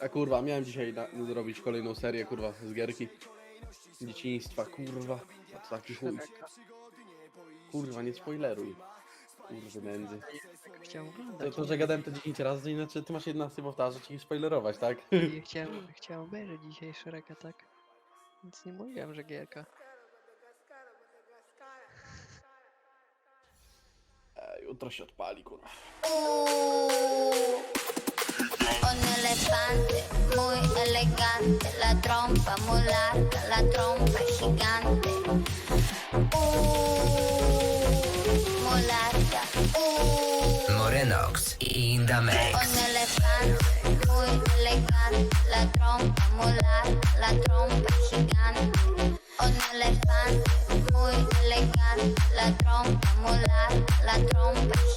A kurwa, miałem dzisiaj na, zrobić kolejną serię, kurwa, z gierki. Dzieciństwa, kurwa. A to taki chuj. Kurwa, nie spoileruj. Kurwa, nędzy. Chciałem To, oglądać. to, że gadałem to 10 razy, to inaczej ty masz 11 powtarzać i spoilerować, tak? Nie chciałem, chciałem obejrzeć dzisiaj Shreka, tak? Więc nie mówiłem, że gierka. E, jutro się odpali, kurwa. Un elefante muy elegante, la trompa muy larga, la trompa gigante. Uh, muy larga. Uh, Morenox in the mix. un elefante muy elegante, la trompa muy larga, la trompa gigante. Un elefante muy elegante, la trompa muy larga, la trompa gigante.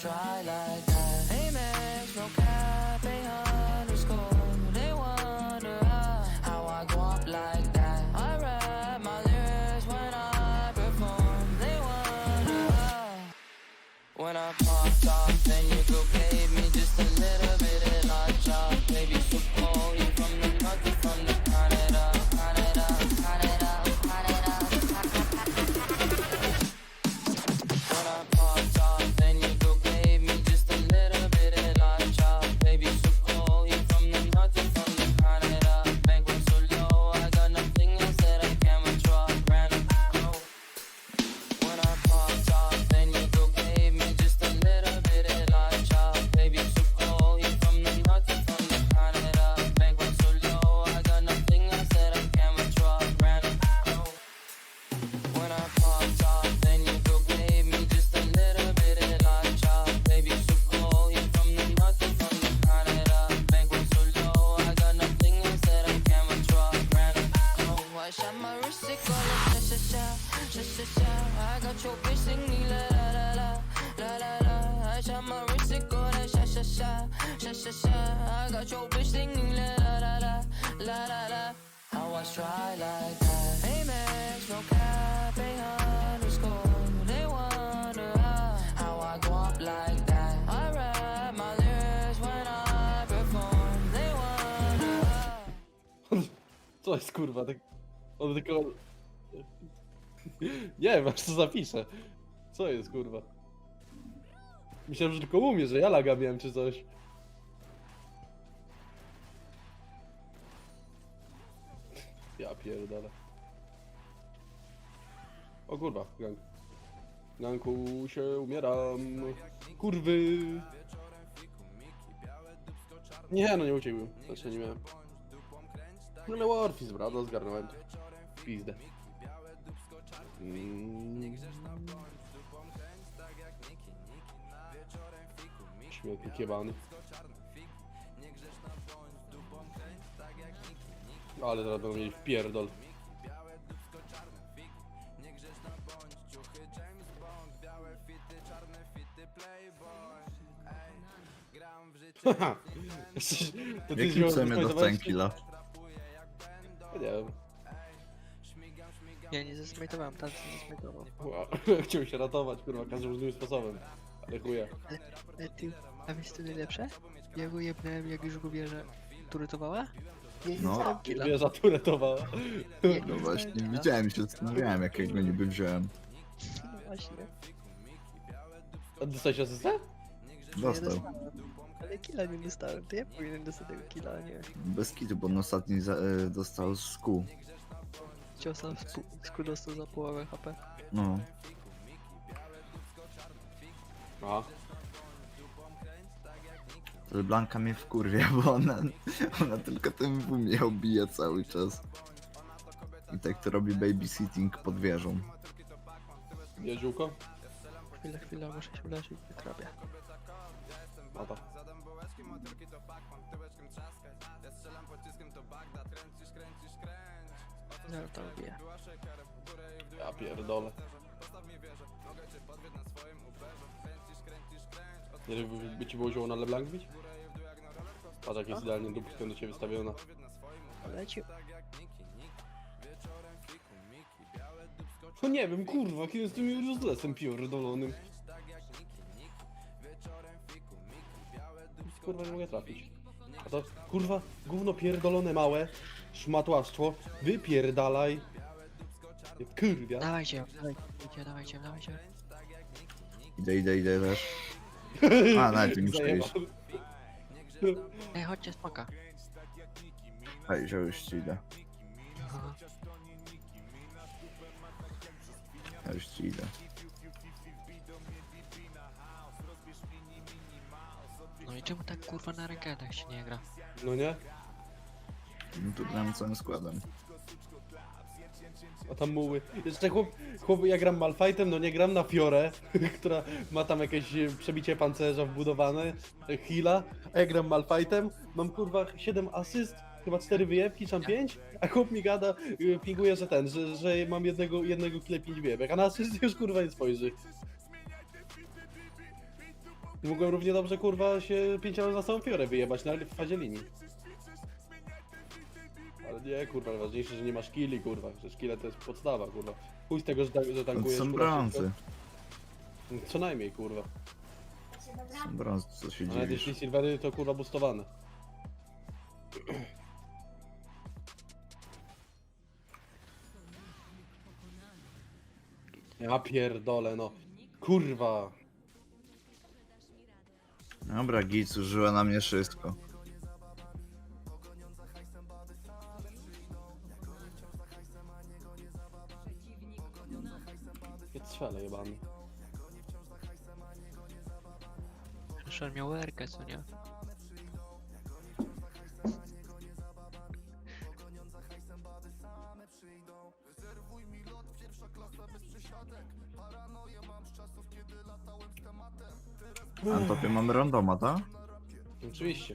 Try like that? Co jest, kurwa, tak... On tylko... Nie, masz co zapiszę. Co jest, kurwa? Myślałem, że tylko umie, że ja laga czy coś. Ja pierdolę. O kurwa, gang. Ganku się umieram. Kurwy. Nie, no nie uciekłem. Znaczy nie miałem. No miał Orfis, brado, zgarnąłem. Pizdę. Mm. Śmietnik jebany. Ale teraz będą mieli wpierdol. Haha. Jesteś- to ty Jakim odpowiadałeś- dostałem killa? Ja Nie wiem. Ja nie zesmajtowałem, tam się zesmajtował. Wow. Chciał się ratować, kurwa, każdym możliwym sposobem. Ale chuja. Ale ty, a wiesz co najlepsze? Ja go jebnąłem, jak już go bierze turytowała? Ja nie No. dostałem killa. Wie, zaturetowała. Ja nie No dostałem właśnie, killa. widziałem się zastanawiałem jakiego niby wziąłem. No właśnie. A dostałeś asystę? Nie Dostał. dostałem. Ale killa nie dostałem, to ja powinien dostać tego killa, a nie. Bez kitu, bo on ostatni za, e, dostał z kół. Ciosa w spu- sku dostał za połowę HP. No. Aha. Ale Blanka mnie wkurwia, bo ona, ona tylko tym w mnie obija cały czas. I tak to robi babysitting pod wieżą. Jeziółko? Chwila, chwila, muszę się uleczyć, wykrabię. A Ja to lubię. Ja pierdolę. Nie, by ci było wzięło na LeBlanc bić? Patrz jak jest idealnie dupka do ciebie wystawiona. Leci. No nie wiem, kurwa, kiedy jest tym uselessem pierdolonym. Kurwa, nie mogę trafić. A to, kurwa, gówno pierdolone małe, szmatławstwo, wypierdalaj. Kurwa. Dawajcie, dawajcie, dawajcie, dawajcie. Idę, idę, idę też. A, nawet nie muszę iść. Zajebał. Ej, chodźcie, spoko. Hej, już ci idę. Aha. Ja już ci idę. No i czemu tak kurwa na rankedach się nie gra? No nie? No tu gram całym składem. A tam muły. Jeszcze chłop, chłop, ja gram Malfightem, no nie gram na Fiorę, która ma tam jakieś e, przebicie pancerza wbudowane, e, heala, a ja gram Malfightem, mam kurwa 7 asyst, chyba 4 wyjebki, czy tam 5, a chłop mi gada, e, pinguje, że ten, że, że mam jednego, jednego kile 5 wyjebek, a na asyst już kurwa nie spojrzy. Mogłem równie dobrze kurwa się 5 razy za samą Fiorę wyjebać na fazie linii. Nie, kurwa, najważniejsze, że nie masz killi, kurwa. Że kile to jest podstawa, kurwa. Chuj z tego, że, że No to tankujesz, są kurwa, brązy. wszystko. Co najmniej, kurwa. Są brązy, co się A nawet jeśli silvery, to kurwa boostowane. Ja pierdolę, no. Kurwa. Dobra, Gic użyła na mnie wszystko. Cwele jebany. Zresztą miał erkę, co nie? Na topie mamy randoma, tak? Oczywiście.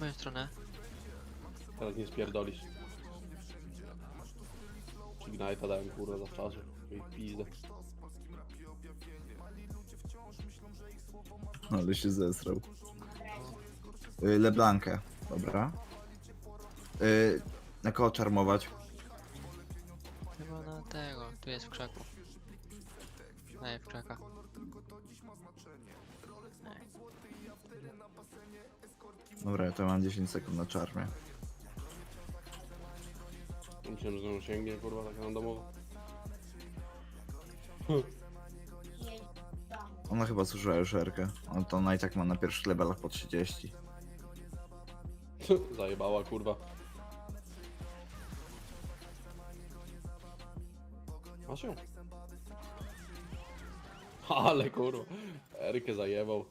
moją stronę. Teraz nie spierdolisz. Ignite'a dałem kurwa za czasu. I pizdę. Ale się zesrał. Y, Leblankę, dobra. Y, na kogo czarmować? Chyba na tego, tu jest w krzaku. Daj w krzaka. Ej, Dobra, ja to mam 10 sekund na czarmie. Myślałem, że znowu sięgnie kurwa taka randomowa. Ona chyba zużyła już erkę. On to ona i tak ma na pierwszych levelach po 30. Zajebała kurwa. Masz ją? Ale kurwa. Erykę zajebał.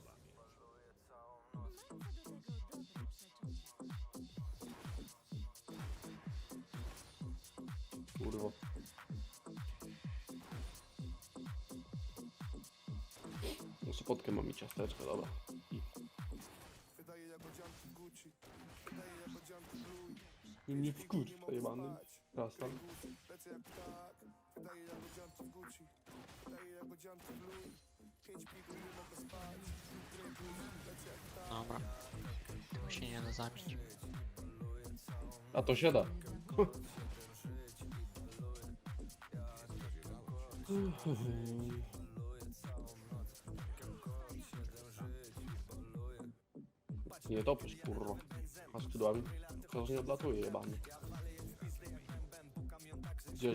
Kurwa. Jeszcze potkę mam i ciasteczko, dobra. I... Nie, nie wkurz, przejebany. Raz tam. Dobra. Tu się nie da zabić. A to się Nie topisz, kurwa. A skrzydłami? To nie odlatuje, jebany.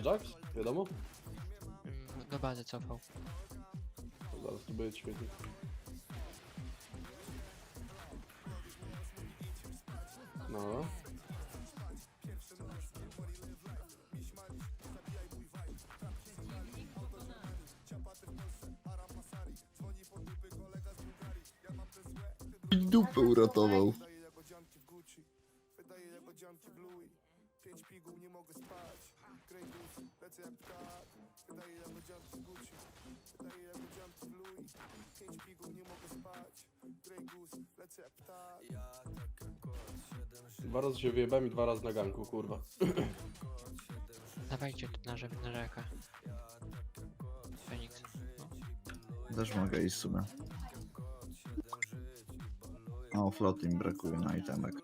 Jax? Wiadomo? Mm, Do bazy cofał. Zaraz tu będzie świetnie. No. Uratował. Dwa razy się wyjebałem i dwa razy na ganku, kurwa. Dawajcie tu na, rzep- na rzekę. Feniks. No. Też mogę iść w sumie. O, floty mi brakuje na itemek.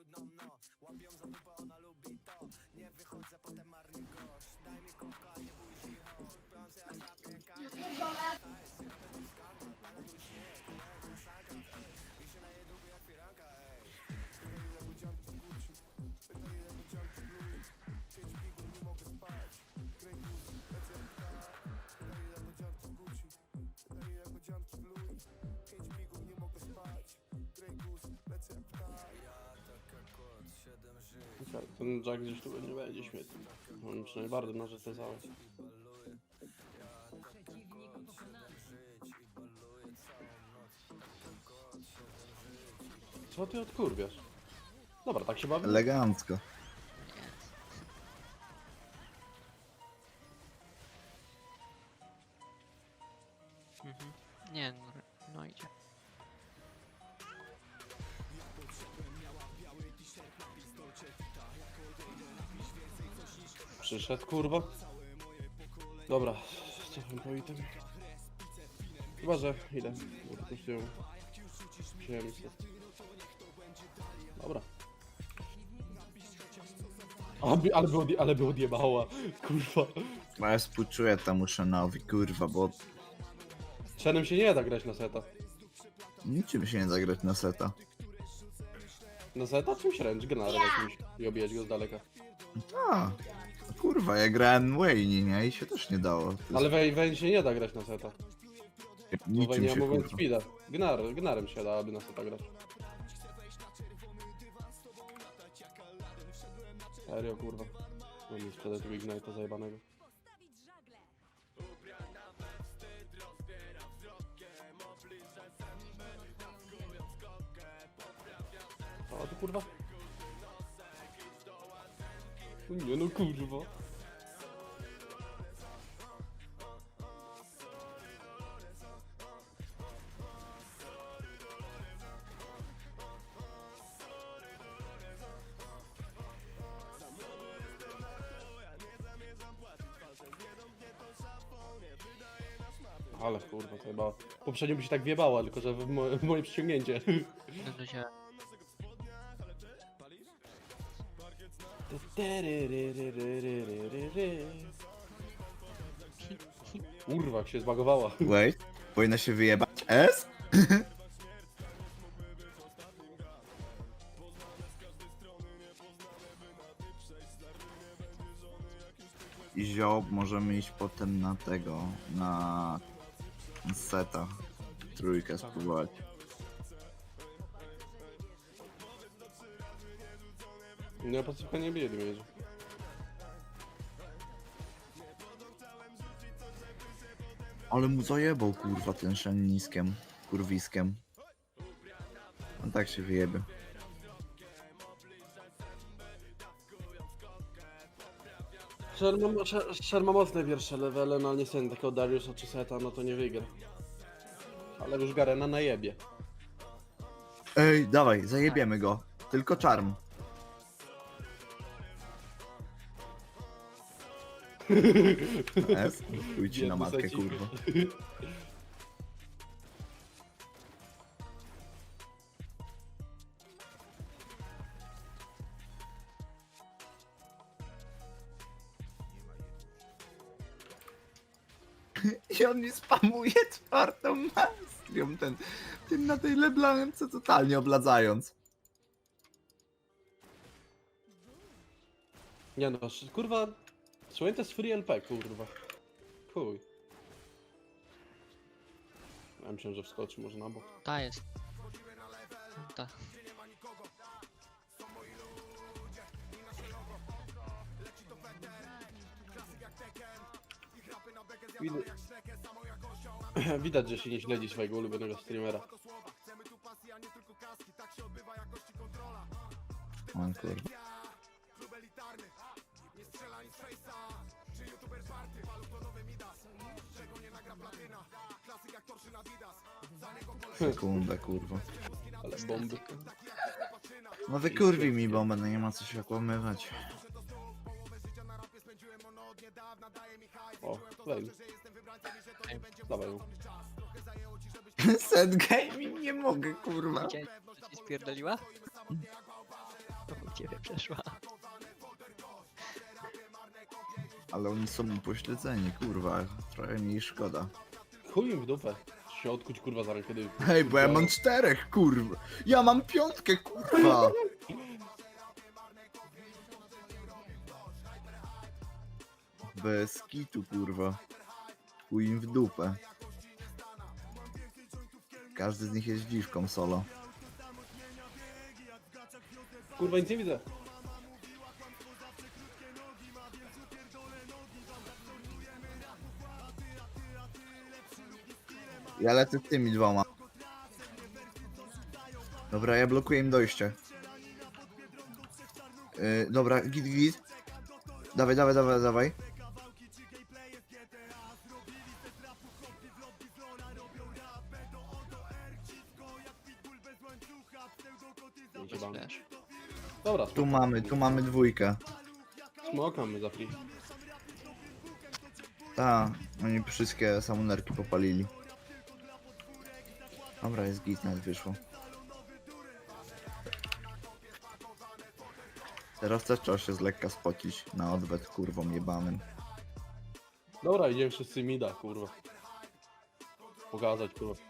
Tak, Ten Jack gdzieś tu nie będzie śmietny. On przynajmniej bardzo może te całe. Co ty odkurwiasz? Dobra, tak się bawi? Elegancko. Przyszedł, kurwa. Dobra, cofam po item. Chyba, że ile? Bo kosztują 700. Dobra. A, by- ale, by odje, ale by odjebała, kurwa. No ja współczuję temu Shenowi, kurwa, bo Szenem się nie da grać na seta. niczym się nie zagrać na seta. Na seta czymś ręcz, gnarem jakimś i obijać go z daleka. A, kurwa, ja grałem Wayne, nie? I się też nie dało. To Ale Wayne Wayne się nie da grać na seta. jest, Bo niczym Wayne nie się kurwa. speeda. Gnar, gnarem się da, aby na seta grać. Serio, kurwa. No mi sprzedać tego Ignite'a zajebanego. O, to kurwa. Nie no, kurwa. Ale kurwa, to chyba... Poprzednio by się tak wjebało, tylko że w, w moje przyciągnięcie. No. Kurwa, jak się zbagowała. Wait, powinna się wyjebać. S? I zioł możemy iść potem na tego, na seta. Trójkę spróbować. Nie, pacyfika nie bije dymierze. Ale mu zajebał kurwa ten szen niskiem, kurwiskiem. On tak się wyjebie. Sher ma, Sher- Sher ma mocne pierwsze levele, no ale niestety takiego Dariusa czy Seta, no to nie wygra. Ale już Garena najebie. Ej, dawaj, zajebiemy go. Tylko czarm. S? Chuj ci na matkę, kurwa. I on mi spamuje czwartą mastrią, ten, ten na tej leblance totalnie obladzając. Nie no, sz- kurwa... Słuchaj, to jest free LP, kurwa. Chuj. Ja myślałem, że wskoczy może na bok. Ta jest. Ta. Widać, Widać że się nie śledzi swojego ulubionego streamera. O kurwa. Sekunda, kurwa. Ale bomby. No wykurwi mi bombę, no nie ma co się okłamywać. O, lej. Dawaj ją. Set gaming nie mogę, kurwa. Co ci spierdoliła? To u ciebie przeszła. Ale oni są upośledzeni, kurwa. Trochę mi szkoda. Chuj im w dupę. Się odkuć kurwa za rękę. kiedy- Hej, bo ja mam czterech, kurwa. Ja mam piątkę, kurwa. Bez kitu, kurwa. Chuj im w dupę. Każdy z nich jest dziwką solo. Kurwa nic nie widzę. Ja lecę z tymi dwoma. Dobra, ja blokuję im dojście. Yy, dobra, git, git. Dawaj, dawaj, dawaj, dawaj. Flash. Dobra, Tu mamy, tu mamy dwójkę. Smoka mamy za free. Ta, oni wszystkie samonerki popalili. Dobra, jest git, nawet wyszło. Teraz też trzeba się z lekka spocić na odwet kurwom jebanym. Dobra, idziemy wszyscy mida, kurwa. Pokazać, kurwa.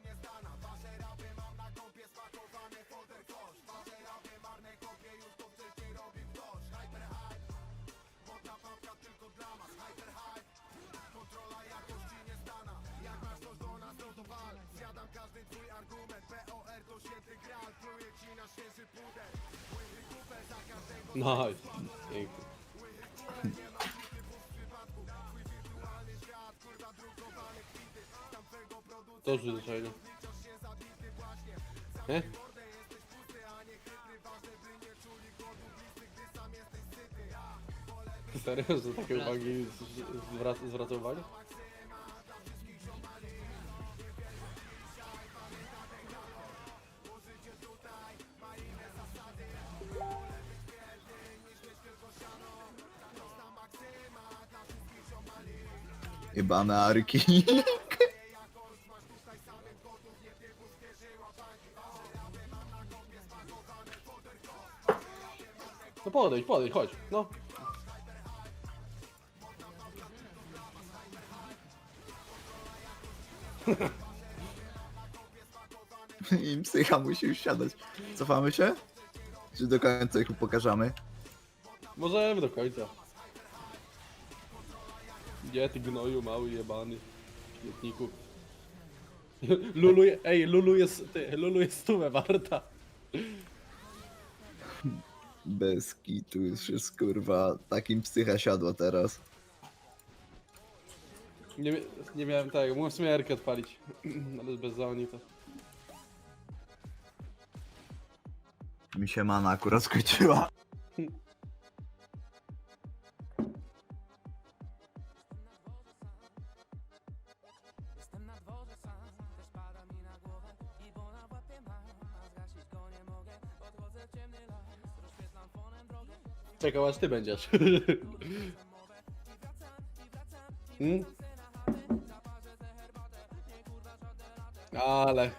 To zwyczajnie. Nie? Serio, że takie uwagi z- zwrac- zwraca uwagę? Jebane arki. podejdź, podejdź, chodź, no. I psycha musi już siadać. Cofamy się? Czy do końca ich pokażemy? Możemy do końca. Gdzie ty gnoju mały jebany? Śmietniku. Lulu, je- ej, Lulu jest, ty, Lulu jest stówę warta. Bez kitu już jest kurwa takim psycha siadła teraz. Nie, nie miałem tego, mogłem w sumie Erkę odpalić. Ale bez zaoni to. Mi się mana akurat skończyła. Czekał aż ty będziesz. hmm? Ale.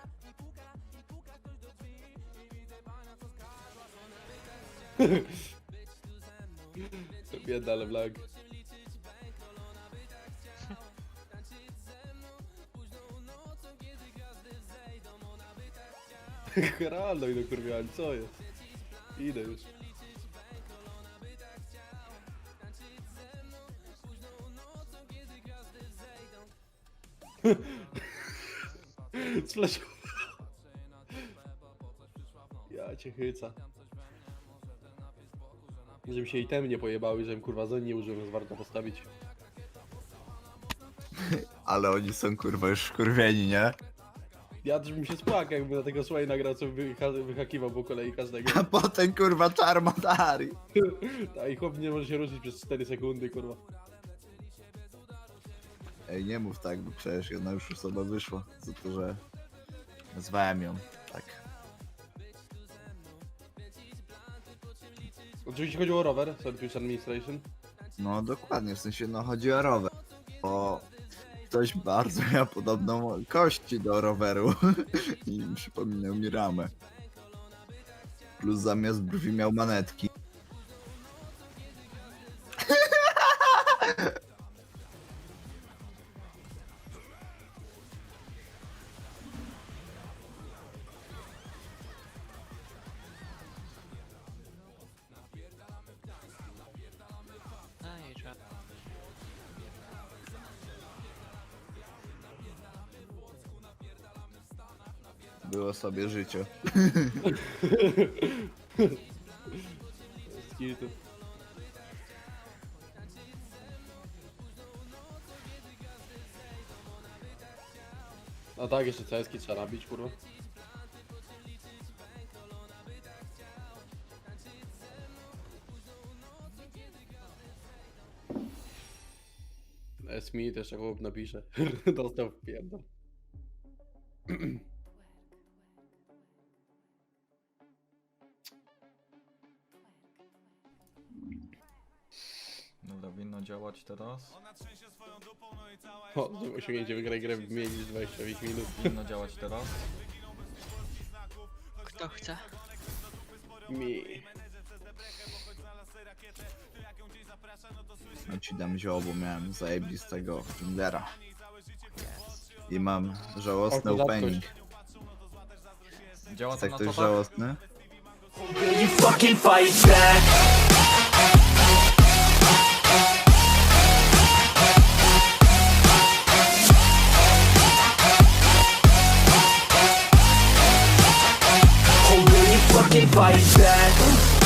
Bieda, ale vlog. Realno idę kurwiałem, co jest? Idę już. Sflashował. Ja cię chyca. Żeby się itemy nie pojebały, żebym kurwa zon nie użył, więc warto postawić. Ale oni są kurwa już wkurwieni, nie? Ja też bym się spłakał, jakby na tego Swaina grał, co wyha- wyhakiwał po kolei każdego. A potem kurwa czarmotari. A i chłop nie może się ruszyć przez 4 sekundy, kurwa. Ej, nie mów tak, bo przecież jedna już osoba wyszła za to, że nazwałem ją tak. Oczywiście chodzi o rower, Service Administration. No dokładnie, w sensie no chodzi o rower. Bo ktoś bardzo miał podobną kości do roweru i przypominał mi ramę. Plus zamiast brwi miał manetki. Było sobie życie. Skity. A tak, jeszcze CS-ki trzeba nabić, kurwa. Esmi też chłop napisze. Dostał w pierdol. teraz. O, z osiągnięcie wygraj grę w mniej niż 25 minut. Winno działać teraz. Kto chce? Mi. No ci dam zioło, bo miałem zajebistego Tindera. I mam żałosny O, opening. Działa to Tak na ktoś topach? żałosny? You fucking fight back. que by Bad.